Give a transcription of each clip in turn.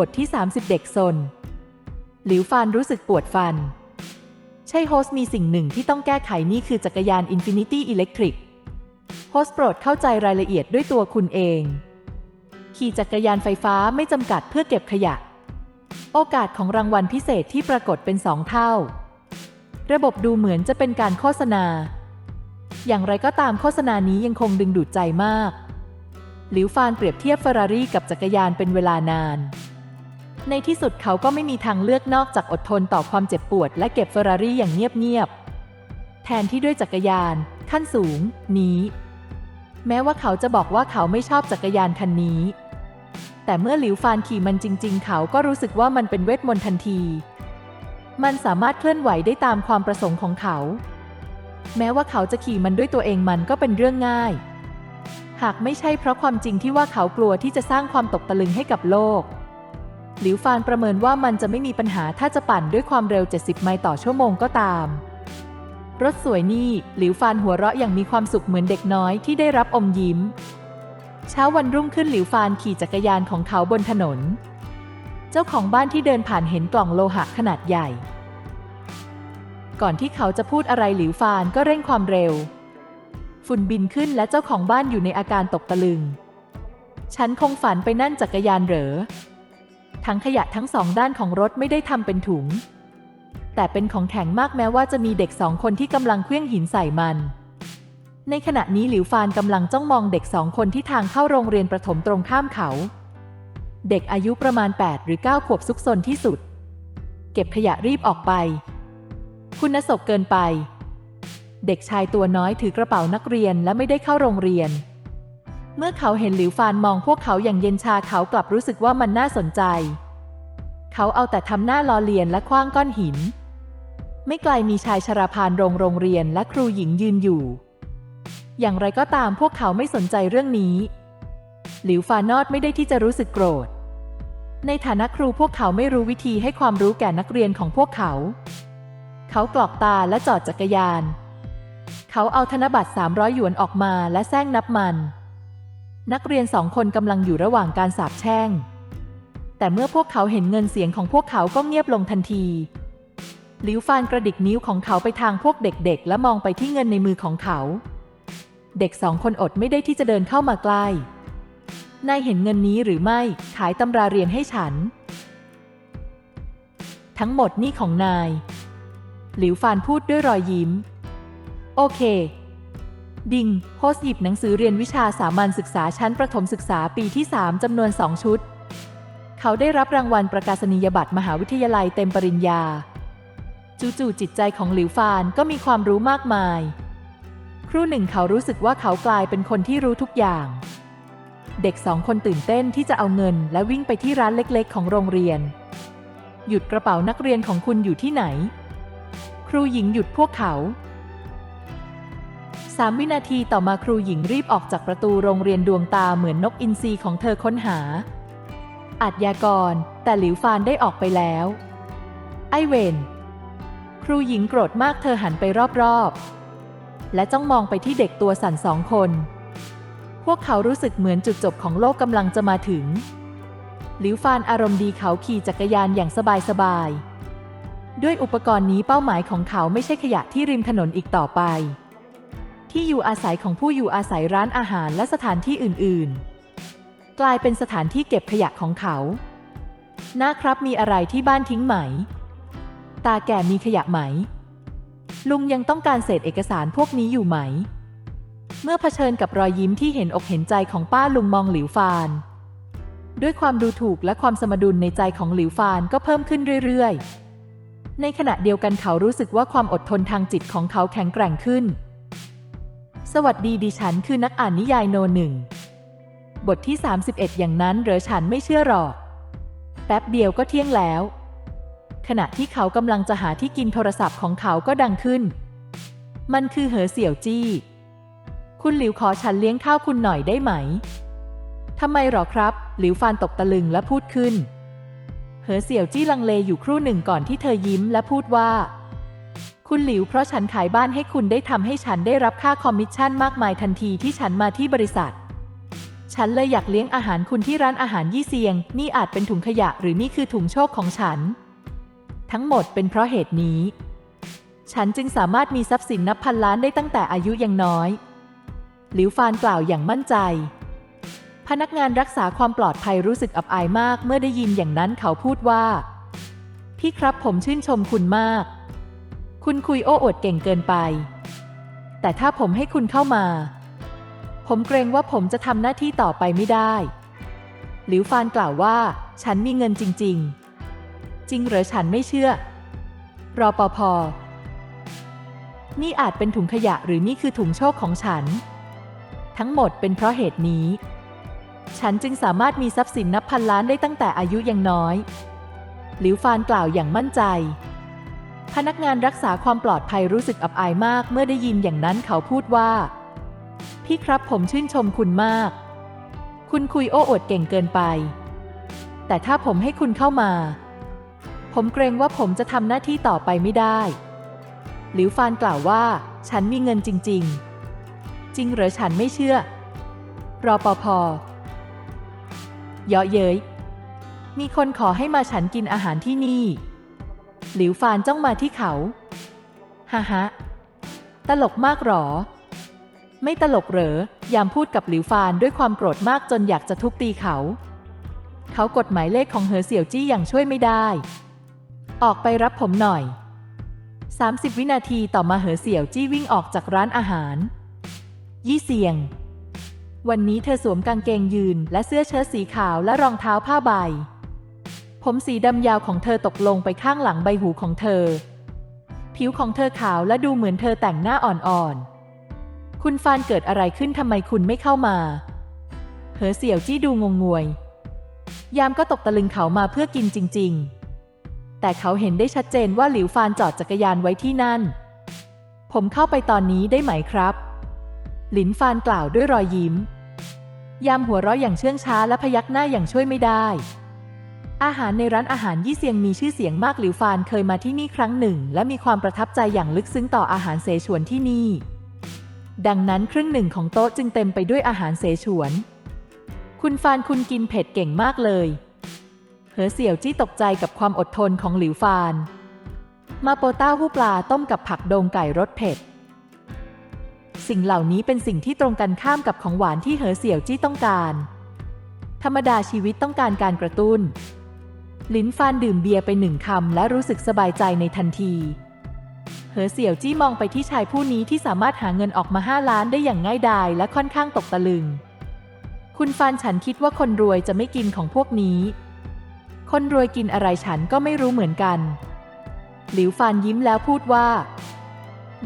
บทที่ 30 เด็กซน หลิวฟานรู้สึกปวดฟัน ใช่โฮสมีสิ่งหนึ่งที่ต้องแก้ไขนี่คือจักรยาน Infinity Electric โฮสโปรดเข้าใจรายละเอียดด้วยตัวคุณเอง ขี่จักรยานไฟฟ้าไม่จำกัดเพื่อเก็บขยะ โอกาสของรางวัลพิเศษที่ปรากฏเป็นสองเท่า ระบบดูเหมือนจะเป็นการโฆษณา อย่างไรก็ตามโฆษณานี้ยังคงดึงดูดใจมากหลิวฟานเปรียบเทียบเฟอร์รารี่กับจักรยานเป็นเวลานาน ในที่สุดเขาก็ไม่มีทางเลือกนอกจากอดทนต่อความเจ็บปวด และเก็บเฟอร์รารี่อย่างเงียบๆ แทนที่ด้วยจักรยานขั้นสูง นี้ แม้ว่าเขาจะบอกว่าเขาไม่ชอบจักรยานคันนี้ แต่เมื่อหลิวฟานขี่มันจริง ๆ เขาก็รู้สึกว่ามันเป็นเวทมนต์ทันที มันสามารถเคลื่อนไหวได้ตามความประสงค์ของเขา แม้ว่าเขาจะขี่มันด้วยตัวเองมันก็เป็นเรื่องง่าย หากไม่ใช่เพราะความจริงที่ว่าเขากลัวที่จะสร้างความตกตะลึงให้กับโลก หลิวฟานประเมินว่ามันจะไม่มีปัญหาถ้าจะปั่นด้วยความเร็ว 70 ไมล์ต่อชั่วโมงก็ตาม รถสวยนี่ หลิวฟานหัวเราะอย่างมีความสุขเหมือนเด็กน้อยที่ได้รับอมยิ้ม เช้าวันรุ่งขึ้นหลิวฟานขี่จักรยานของเขาบนถนน เจ้าของบ้านที่เดินผ่านเห็นกล่องโลหะขนาดใหญ่ ก่อนที่เขาจะพูดอะไรหลิวฟานก็เร่งความเร็ว ฝุ่นบินขึ้นและเจ้าของบ้านอยู่ในอาการตกตะลึง ฉันคงฝันไปนั่นจักรยานเหรอ ทั้งขยะทั้งสองด้านของรถไม่ได้ทำเป็นถุง แต่เป็นของแข็งมากแม้ว่าจะมีเด็กสองคนที่กำลังเคลื่องหินใส่มัน ในขณะนี้หลิวฟานกำลังจ้องมองเด็กสองคนที่ทางเข้าโรงเรียนประถมตรงข้ามเขา เด็กอายุประมาณ 8 หรือ 9 ขวบซุกซนที่สุด เก็บขยะรีบออกไป คุณศกเกินไป เด็กชายตัวน้อยถือกระเป๋านักเรียนและไม่ได้เข้าโรงเรียน เมื่อเขาเห็นหลิวฟานมองพวกเขาอย่างเย็นชาเขากลับรู้สึกว่ามันน่าสนใจ เขาเอาแต่ทำหน้าล้อเลียนและคว้างก้อนหิน ไม่ไกลมีชายชราพานโรงโรงเรียนและครูหญิงยืนอยู่ อย่างไรก็ตามพวกเขาไม่สนใจเรื่องนี้ หลิวฟานอดไม่ได้ที่จะรู้สึกโกรธ ในฐานะครูพวกเขาไม่รู้วิธีให้ความรู้แก่นักเรียนของพวกเขา เขากรอกตาและจอดจักรยาน เขาเอาธนบัตร300หยวนออกมาและแซงนับมัน นักเรียนสองคนกำลังอยู่ระหว่างการสาบแช่ง แต่เมื่อพวกเขาเห็นเงินเสียงของพวกเขาก็เงียบลงทันที หลิวฟานกระดิกนิ้วของเขาไปทางพวกเด็กๆ และมองไปที่เงินในมือของเขา เด็กสองคนอดไม่ได้ที่จะเดินเข้ามาใกล้ นายเห็นเงินนี้หรือไม่ ขายตำราเรียนให้ฉัน ทั้งหมดนี่ของนาย หลิวฟานพูดด้วยรอยยิ้ม โอเค ดิงโฮสหยิบหนังสือเรียนวิชาสามัญศึกษาชั้นประถมศึกษาปีที่ 3 จำนวนสองชุด เขาได้รับรางวัลประกาศนียบัตรมหาวิทยาลัยเต็มปริญญา จู่ๆจิตใจของหลิวฟานก็มีความรู้มากมาย ครู่หนึ่งเขารู้สึกว่าเขากลายเป็นคนที่รู้ทุกอย่าง เด็กสองคนตื่นเต้นที่จะเอาเงิน และวิ่งไปที่ร้านเล็กๆ ของโรงเรียน หยุดกระเป๋านักเรียนของคุณอยู่ที่ไหน ครูหญิงหยุดพวกเขา สามวินาทีต่อมาครูหญิงรีบออกจากประตูโรงเรียนดวงตาเหมือนนกอินทรีของเธอค้นหา อาจยากร แต่หลิวฟานได้ออกไปแล้ว ไอเวนครูหญิงโกรธมากเธอหันไปรอบๆ และจ้องมองไปที่เด็กตัวสั่นสองคน พวกเขารู้สึกเหมือนจุดจบของโลกกำลังจะมาถึง หลิวฟานอารมณ์ดีเขาขี่จักรยานอย่างสบายๆ ด้วยอุปกรณ์นี้เป้าหมายของเขาไม่ใช่ขยะที่ริมถนนอีกต่อไป ที่อยู่อาศัยของผู้อยู่อาศัยร้านอาหารและสถานที่อื่น ๆ กลายเป็นสถานที่เก็บขยะของเขา นะครับมีอะไรที่บ้านทิ้งไหม ตาแก่มีขยะไหม ลุงยังต้องการเศษเอกสารพวกนี้อยู่ไหม เมื่อเผชิญกับรอยยิ้มที่เห็นอกเห็นใจของป้าลุงมองหลิวฟาน ด้วยความดูถูกและความสมดุลในใจของหลิวฟานก็เพิ่มขึ้นเรื่อย ๆ ในขณะเดียวกันเขารู้สึกว่าความอดทนทางจิตของเขาแข็งแกร่งขึ้น สวัสดีดิฉันคือนักอ่านนิยายโนหนึ่ง บทที่ 31 อย่างนั้นเหรอฉันไม่เชื่อหรอก แป๊บเดียวก็เที่ยงแล้ว ขณะที่เขากำลังจะหาที่กินโทรศัพท์ของเขาก็ดังขึ้น มันคือเหอเสี่ยวจี้ คุณหลิวขอฉันเลี้ยงข้าวคุณหน่อยได้ไหมทำไมหรอครับ หลิวฟานตกตะลึงและพูดขึ้น เหอเสี่ยวจี้ลังเลอยู่ครู่หนึ่งก่อนที่เธอยิ้มและพูดว่า คุณหลิวเพราะฉันขายบ้านให้คุณได้ทำให้ฉันได้รับค่าคอมมิชชั่นมากมายทันทีที่ฉันมาที่บริษัทฉฉันเลยอยากเลี้ยงอาหารคุณที่ร้านอาหารยี่เซียง นี่อาจเป็นถุงขยะหรือนี่คือถุงโชคของฉัน ทั้งหมดเป็นเพราะเหตุนี้ ฉันจึงสามารถมีทรัพย์สินนับพันล้านได้ตั้งแต่อายุยังน้อย หลิวฟานกล่าวอย่างมั่นใจ พนักงานรักษาความปลอดภัยรู้สึกอับอายมากเมื่อได้ยินอย่างนั้นเขาพูดว่า พี่ครับผมชื่นชมคุณมาก คุณคุยโอ้อวดเก่งเกินไป แต่ถ้าผมให้คุณเข้ามา ผมเกรงว่าผมจะทำหน้าที่ต่อไปไม่ได้ หลิวฟานกล่าวว่า ฉันมีเงินจริง ๆ จริงเหรอฉันไม่เชื่อ รอปภนี่อาจเป็นถุงขยะหรือนี่คือถุงโชคของฉัน ทั้งหมดเป็นเพราะเหตุนี้ ฉันจึงสามารถมีทรัพย์สินนับพันล้านได้ตั้งแต่อายุยังน้อย หลิวฟานกล่าวอย่างมั่นใจ พนักงานรักษาความปลอดภัยรู้สึกอับอายมากเมื่อได้ยินอย่างนั้นเขาพูดว่า พี่ครับผมชื่นชมคุณมาก คุณคุยโอ้อวดเก่งเกินไป แต่ถ้าผมให้คุณเข้ามา ผมเกรงว่าผมจะทำหน้าที่ต่อไปไม่ได้ หลิวฟานกล่าวว่า ฉันมีเงินจริง ๆ จริงหรือฉันไม่เชื่อ รอปภเยาะเย้ยมีคนขอให้มาฉันกินอาหารที่นี่ หลิวฟานจ้องมาที่เขาฮ่าฮะตลกมากหรอ ไม่ตลกเหรอ ยามพูดกับหลิวฟานด้วยความโกรธมากจนอยากจะทุบตีเขา เขากดหมายเลขของเหอเสี่ยวจี้อย่างช่วยไม่ได้ ออกไปรับผมหน่อย 30 วินาทีต่อมาเหอเสี่ยวจี้วิ่งออกจากร้านอาหาร ยี่เสียง วันนี้เธอสวมกางเกงยืนและเสื้อเชิ้ตสีขาวและรองเท้าผ้าใบ ผมสีดำยาวของเธอตกลงไปข้างหลังใบหูของเธอ ผิวของเธอขาวและดูเหมือนเธอแต่งหน้าอ่อนๆ คุณฟานเกิดอะไรขึ้นทำไมคุณไม่เข้ามา เหอเสี่ยวจี้ดูงงงวย ยามก็ตกตะลึงเขามาเพื่อกินจริง ๆ แต่เขาเห็นได้ชัดเจนว่าหลิวฟานจอดจักรยานไว้ที่นั่น ผมเข้าไปตอนนี้ได้ไหมครับ หลินฟานกล่าวด้วยรอยยิ้ม ยามหัวเราะอย่างเชื่องช้าและพยักหน้าอย่างช่วยไม่ได้ อาหารในร้านอาหารยี่เซียงมีชื่อเสียงมากหลิวฟานเคยมาที่นี่ครั้งหนึ่ง และมีความประทับใจอย่างลึกซึ้งต่ออาหารเสฉวนที่นี่ ดังนั้นครึ่งหนึ่งของโต๊ะจึงเต็มไปด้วยอาหารเสฉวน คุณฟานคุณกินเผ็ดเก่งมากเลยเหอเสี่ยวจี้ตกใจกับความอดทนของหลิวฟาน มาโปต้าหู้ปลาต้มกับผักโดงไก่รสเผ็ด สิ่งเหล่านี้เป็นสิ่งที่ตรงกันข้ามกับของหวานที่เหอเสี่ยวจี้ต้องการ ธรรมดาชีวิตต้องการการกระตุ้น ลิ้นฟานดื่มเบียร์ไปหนึ่งคำและรู้สึกสบายใจในทันที เหอเสี่ยวจี้มองไปที่ชายผู้นี้ที่สามารถหาเงินออกมาห้าล้านได้อย่างง่ายดายและค่อนข้างตกตะลึง คุณฟานฉันคิดว่าคนรวยจะไม่กินของพวกนี้ คนรวยกินอะไรฉันก็ไม่รู้เหมือนกัน หลิวฟานยิ้มแล้วพูดว่า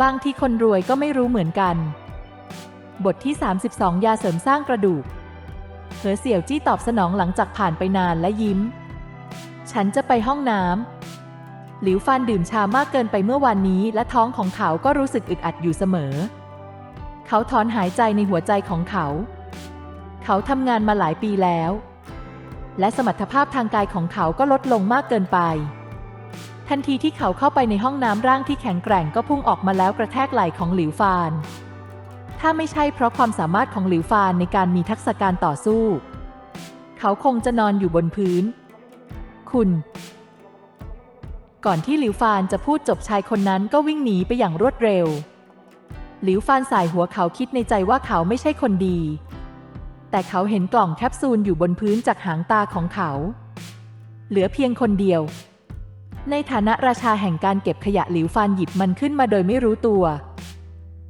บางที่คนรวยก็ไม่รู้เหมือนกัน บทที่ 32 ยาเสริมสร้างกระดูก เหอเสี่ยวจี้ตอบสนองหลังจากผ่านไปนานและยิ้ม ฉันจะไปห้องน้ำหลิวฟานดื่มชามากเกินไปเมื่อวานนี้ และท้องของเขาก็รู้สึกอึดอัดอยู่เสมอ เขาถอนหายใจในหัวใจของเขา เขาทำงานมาหลายปีแล้ว และสมรรถภาพทางกายของเขาก็ลดลงมากเกินไป ทันทีที่เขาเข้าไปในห้องน้ำร่างที่แข็งแกร่งก็พุ่งออกมาแล้วกระแทกไหล่ของหลิวฟานถ้าไม่ใช่เพราะความสามารถของหลิวฟานในการมีทักษะการต่อสู้ เขาคงจะนอนอยู่บนพื้น คุณ ก่อนที่หลิวฟานจะพูดจบชายคนนั้นก็วิ่งหนีไปอย่างรวดเร็ว หลิวฟานสายหัวเขาคิดในใจว่าเขาไม่ใช่คนดี แต่เขาเห็นกล่องแคปซูลอยู่บนพื้นจากหางตาของเขา เหลือเพียงคนเดียว ในฐานะราชาแห่งการเก็บขยะหลิวฟานหยิบมันขึ้นมาโดยไม่รู้ตัว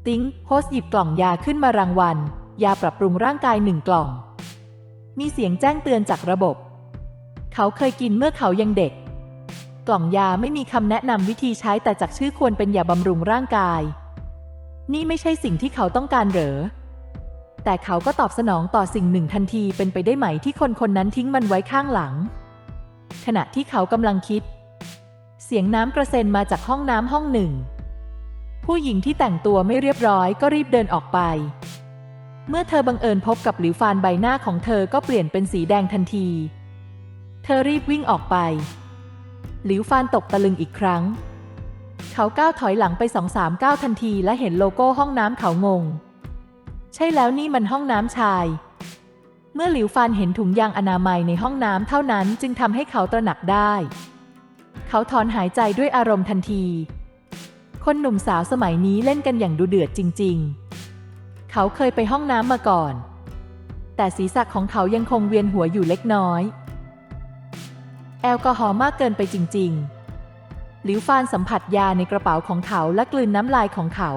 ติ้งโฮสหยิบกล่องยาขึ้นมารางวัลยาปรับปรุงร่างกายหนึ่งกล่อง มีเสียงแจ้งเตือนจากระบบ เขาเคยกินเมื่อเขายังเด็ก กล่องยาไม่มีคำแนะนำวิธีใช้แต่จากชื่อควรเป็นยาบำรุงร่างกาย นี่ไม่ใช่สิ่งที่เขาต้องการเหรอ แต่เขาก็ตอบสนองต่อสิ่งหนึ่งทันทีเป็นไปได้ไหมที่คนคนนั้นทิ้งมันไว้ข้างหลัง ขณะที่เขากำลังคิด เสียงน้ำกระเซ็นมาจากห้องน้ำห้องหนึ่ง ผู้หญิงที่แต่งตัวไม่เรียบร้อยก็รีบเดินออกไปเมื่อเธอบังเอิญพบกับหลิวฟานใบหน้าของเธอก็เปลี่ยนเป็นสีแดงทันที เธอรีบวิ่งออกไป หลิวฟานตกตะลึงอีกครั้ง เขาก้าวถอยหลังไปสองสามก้าวทันทีและเห็นโลโก้ห้องน้ำเขางง ใช่แล้วนี่มันห้องน้ำชาย เมื่อหลิวฟานเห็นถุงยางอนามัยในห้องน้ำเท่านั้นจึงทำให้เขาตระหนักได้ เขาถอนหายใจด้วยอารมณ์ทันที คนหนุ่มสาวสมัยนี้เล่นกันอย่างดูเดือดจริง ๆ เขาเคยไปห้องน้ำมาก่อน แต่ศีรษะของเขายังคงเวียนหัวอยู่เล็กน้อย อลกอฮอล์มากเกินไปจริง ๆ หลิวฟานสัมผัสยาในกระเป๋าของเขาและกลืนน้ำลายของเขา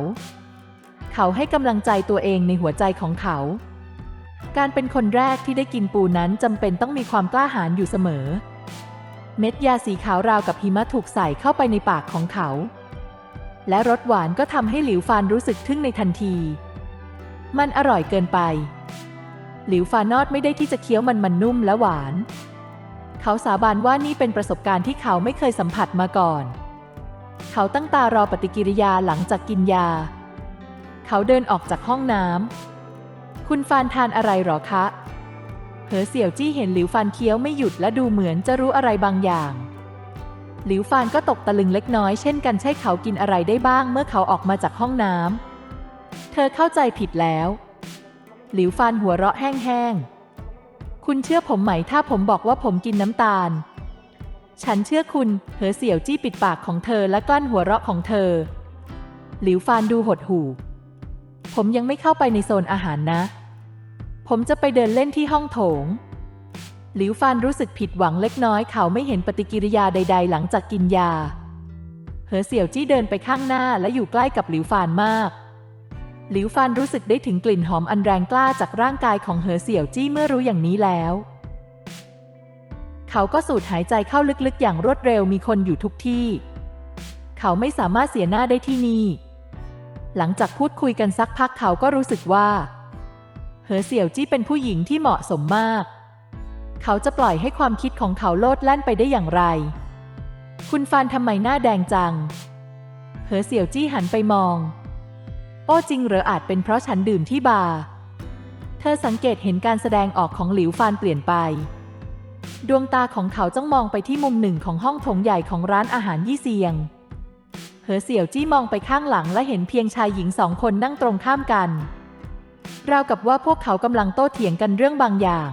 เขาให้กำลังใจตัวเองในหัวใจของเขา การเป็นคนแรกที่ได้กินปูนั้นจำเป็นต้องมีความกล้าหาญอยู่เสมอ เม็ดยาสีขาวราวกับหิมะถูกใส่เข้าไปในปากของเขา และรสหวานก็ทำให้หลิวฟานรู้สึกทึ่งในทันที มันอร่อยเกินไปหลิวฟานอดไม่ได้ที่จะเคี้ยวมันมันนุ่มและหวาน เขาสาบานว่านี่เป็นประสบการณ์ที่เขาไม่เคยสัมผัสมาก่อน เขาตั้งตารอปฏิกิริยาหลังจากกินยา เขาเดินออกจากห้องน้ำ คุณฟานทานอะไรหรอคะ เหอเสี่ยวจี้เห็นหลิวฟานเคี้ยวไม่หยุดและดูเหมือนจะรู้อะไรบางอย่าง หลิวฟานก็ตกตะลึงเล็กน้อยเช่นกันใช่เขากินอะไรได้บ้างเมื่อเขาออกมาจากห้องน้ำ เธอเข้าใจผิดแล้ว หลิวฟานหัวเราะแห้งๆ คุณเชื่อผมไหมถ้าผมบอกว่าผมกินน้ำตาล ฉันเชื่อคุณ เหอเสี่ยวจี้ปิดปากของเธอและกลั้นหัวเราะของเธอ หลิวฟานดูหดหู่ ผมยังไม่เข้าไปในโซนอาหารนะ ผมจะไปเดินเล่นที่ห้องโถง หลิวฟานรู้สึกผิดหวังเล็กน้อยเขาไม่เห็นปฏิกิริยาใด ๆ หลังจากกินยา เหอเสี่ยวจี้เดินไปข้างหน้าและอยู่ใกล้กับหลิวฟานมาก หลิวฟานรู้สึกได้ถึงกลิ่นหอมอันแรงกล้าจากร่างกายของเหอเสี่ยวจี้เมื่อรู้อย่างนี้แล้ว เขาก็สูดหายใจเข้าลึกๆ อย่างรวดเร็วมีคนอยู่ทุกที่ เขาไม่สามารถเสียหน้าได้ที่นี่ หลังจากพูดคุยกันสักพักเขาก็รู้สึกว่า เหอเสี่ยวจี้เป็นผู้หญิงที่เหมาะสมมาก เขาจะปล่อยให้ความคิดของเขาโลดแล่นไปได้อย่างไร คุณฟานทำไมหน้าแดงจัง เหอเสี่ยวจี้หันไปมอง โอ้จริงเหรออาจเป็นเพราะฉันดื่มที่บาร์ เธอสังเกตเห็นการแสดงออกของหลิวฟานเปลี่ยนไป ดวงตาของเขาจ้องมองไปที่มุมหนึ่งของห้องโถงใหญ่ของร้านอาหารยี่เซียง เหอเสี่ยวจี้มองไปข้างหลังและเห็นเพียงชายหญิงสองคนนั่งตรงข้ามกัน ราวกับว่าพวกเขากำลังโต้เถียงกันเรื่องบางอย่าง